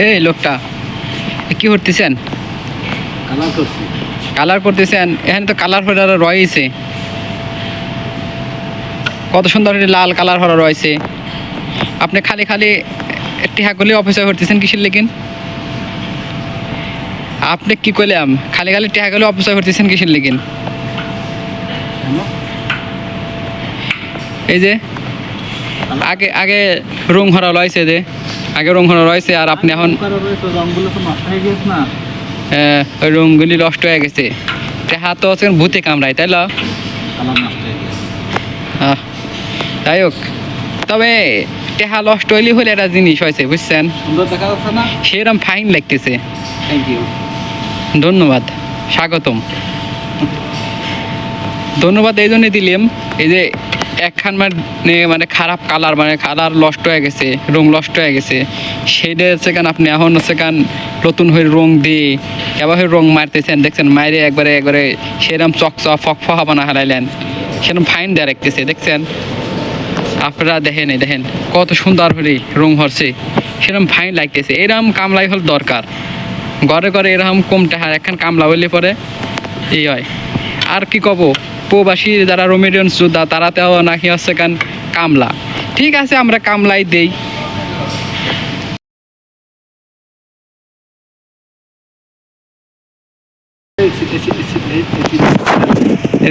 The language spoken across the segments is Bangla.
এই লোকটা কি করতেছেন? কালার করতেছেন এখানে তো কালার হয়ে রয়েছে। কত সুন্দর লাল কালার হরা রয়েছে। আপনি খালি খালি টিহা করলে অফিসে করতেছেন কিসের লেগিন আপনি কি করলাম? খালি খালি টিহা করলে অফিসে করতেছেন কিসের লেগিন এই যে আগে আগে রং হরা রয়েছে যে। আগে রং রয়েছে আর আপনি এখন হয়ে ওই রঙগুলি নষ্ট হয়ে গেছে। টেহা তো হচ্ছে ভূতে কামড়ায় তাই যাই হোক। তবে টেহা নষ্ট হইলে হলে একটা জিনিস হয়েছে বুঝছেন? সেরকম ফাইন লাগতেছে। ধন্যবাদ স্বাগতম। ধন্যবাদ এই জন্যই দিলাম এই যে একখান মানে মানে খারাপ কালার মানে কালার নষ্ট হয়ে গেছে, রং নষ্ট হয়ে গেছে। সেইটা হচ্ছে কান আপনি এখন হচ্ছে কান নতুন হয়ে রং দিয়ে, এবার হয়ে রং মারতেছেন, দেখছেন মাইরে একবারে একবারে সেরকম চকচক, ফক ফহা বানা হারাইলেন। সেরকম ফাইন দেওয়া রাখতেছে দেখছেন? আপনারা দেখেন এই দেখেন, কত সুন্দর হলে রং হরছে সেরকম ফাইন লাগতেছে এরকম কামলাই হল দরকার। ঘরে ঘরে এরকম কম টাকা একখান কামলা হইলে পরে এই হয়। আর কি কব? প্রবাসী যারা রোমেডিয়ান্স যোদ্ধা তারাতেও নাকি হচ্ছে কান কামলা। ঠিক আছে, আমরা কামলাই দেই।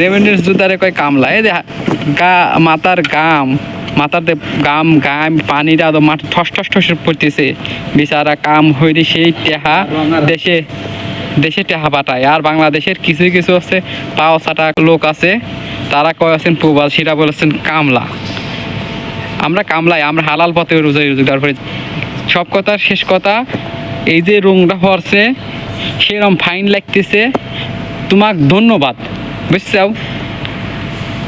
রেমিডেন্স যোদ্ধারে কয় কামলা? এই যে গা, মাথার গাম, মাথাতে গাম গাম, পানিটা তো মাঠ ঠস ঠস ঠস পড়তেছে। বিচারা কাম হইলে সেই টেহা দেশে দেশে টেহা পাঠায়। আর বাংলাদেশের কিছু কিছু হচ্ছে পাও ছাটা লোক আছে, তারা কয় আছেন প্রবাসীরা বলেছেন কামলা। আমরা কামলাই আমরা হালাল পথে রোজাই রোজগার করি। সব কথার শেষ কথা, এই যে রংটা হরছে, সেরম ফাইন লাগতেছে। তোমাক ধন্যবাদ, বুঝছাও?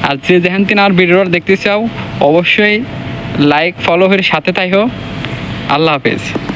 আর যে যেখান থেকে আর ভিডিওটা দেখতে চাও, অবশ্যই লাইক ফলো করে সাথে তাই হো আল্লাহ হাফেজ।